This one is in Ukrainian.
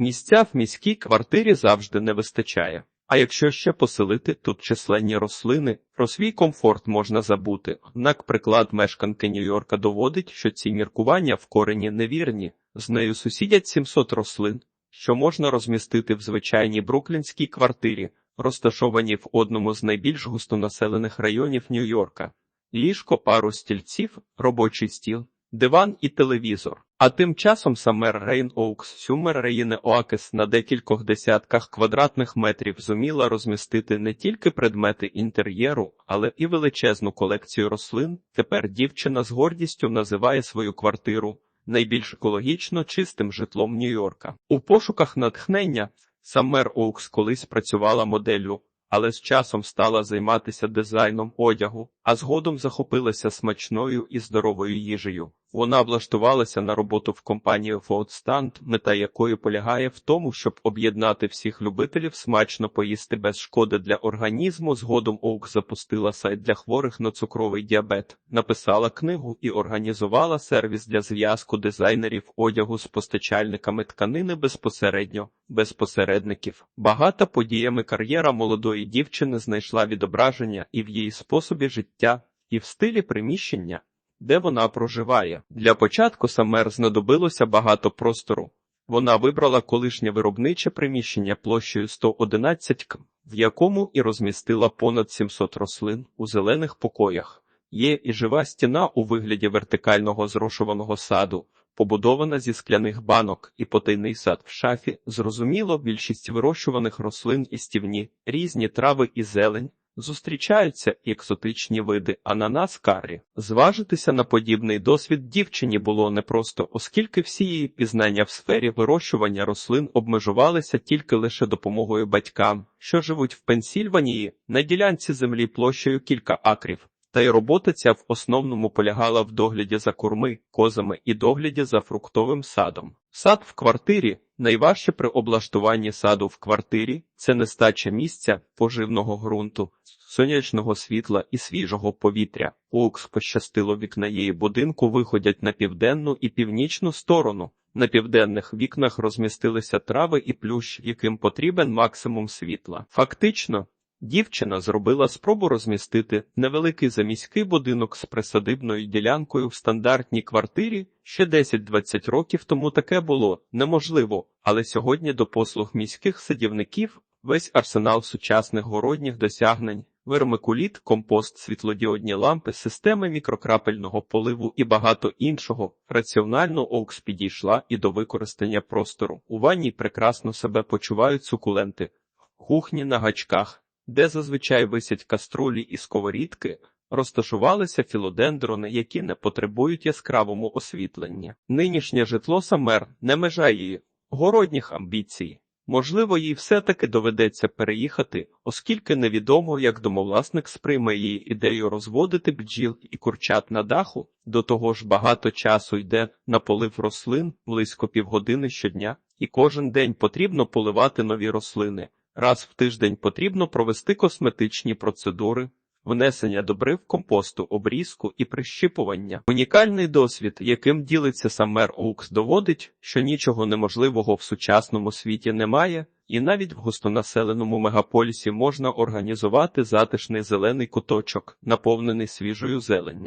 Місця в міській квартирі завжди не вистачає. А якщо ще поселити тут численні рослини, про свій комфорт можна забути. Однак приклад мешканки Нью-Йорка доводить, що ці міркування в корені невірні. З нею сусідять 700 рослин, що можна розмістити в звичайній бруклінській квартирі, розташованій в одному з найбільш густонаселених районів Нью-Йорка. Ліжко, пару стільців, робочий стіл, диван і телевізор. А тим часом Самер Рейн Оукс, Сюмер Рейне Оакес на декількох десятках квадратних метрів зуміла розмістити не тільки предмети інтер'єру, але і величезну колекцію рослин. Тепер дівчина з гордістю називає свою квартиру найбільш екологічно чистим житлом Нью-Йорка. У пошуках натхнення Самер Оукс колись працювала моделлю, але з часом стала займатися дизайном одягу, а згодом захопилася смачною і здоровою їжею. Вона влаштувалася на роботу в компанію Foodstand, мета якої полягає в тому, щоб об'єднати всіх любителів смачно поїсти без шкоди для організму. Згодом Оук запустила сайт для хворих на цукровий діабет, написала книгу і організувала сервіс для зв'язку дизайнерів одягу з постачальниками тканини безпосередньо, без посередників. Багата подіями кар'єра молодої дівчини знайшла відображення і в її способі життя, і в стилі приміщення де вона проживає. Для початку Самер знадобилося багато простору. Вона вибрала колишнє виробниче приміщення площею 111 км, в якому і розмістила понад 700 рослин у зелених покоях. Є і жива стіна у вигляді вертикального зрошуваного саду, побудована зі скляних банок і потайний сад в шафі. Зрозуміло, більшість вирощуваних рослин і стівні, різні трави і зелень, Зустрічаються екзотичні види ананас карі. Зважитися на подібний досвід дівчині було непросто, оскільки всі її пізнання в сфері вирощування рослин обмежувалися тільки лише допомогою батькам, що живуть в Пенсільванії, на ділянці землі площею кілька акрів. Та й робота ця в основному полягала в догляді за курми, козами і догляді за фруктовим садом. Сад в квартирі найважче при облаштуванні саду в квартирі це нестача місця, поживного ґрунту, сонячного світла і свіжого повітря. Оукс пощастило вікна її будинку виходять на південну і північну сторону. На південних вікнах розмістилися трави і плющ, яким потрібен максимум світла. Фактично, Дівчина зробила спробу розмістити невеликий заміський будинок з присадибною ділянкою в стандартній квартирі. Ще 10-20 років тому таке було неможливо, але сьогодні до послуг міських садівників весь арсенал сучасних городніх досягнень, вермикуліт, компост, світлодіодні лампи, системи мікрокрапельного поливу і багато іншого. Раціонально Оукс підійшла і до використання простору. У ванні прекрасно себе почувають сукуленти, кухні на гачках де зазвичай висять каструлі і сковорідки, розташувалися філодендрони, які не потребують яскравому освітленні. Нинішнє житло Самер не межа її городніх амбіцій. Можливо, їй все-таки доведеться переїхати, оскільки невідомо, як домовласник сприйме її ідею розводити бджіл і курчат на даху, до того ж багато часу йде на полив рослин близько півгодини щодня, і кожен день потрібно поливати нові рослини. Раз в тиждень потрібно провести косметичні процедури, внесення добрив компосту, обрізку і прищипування. Унікальний досвід, яким ділиться сам мер Оукс, доводить, що нічого неможливого в сучасному світі немає, і навіть в густонаселеному мегаполісі можна організувати затишний зелений куточок, наповнений свіжою зеленню.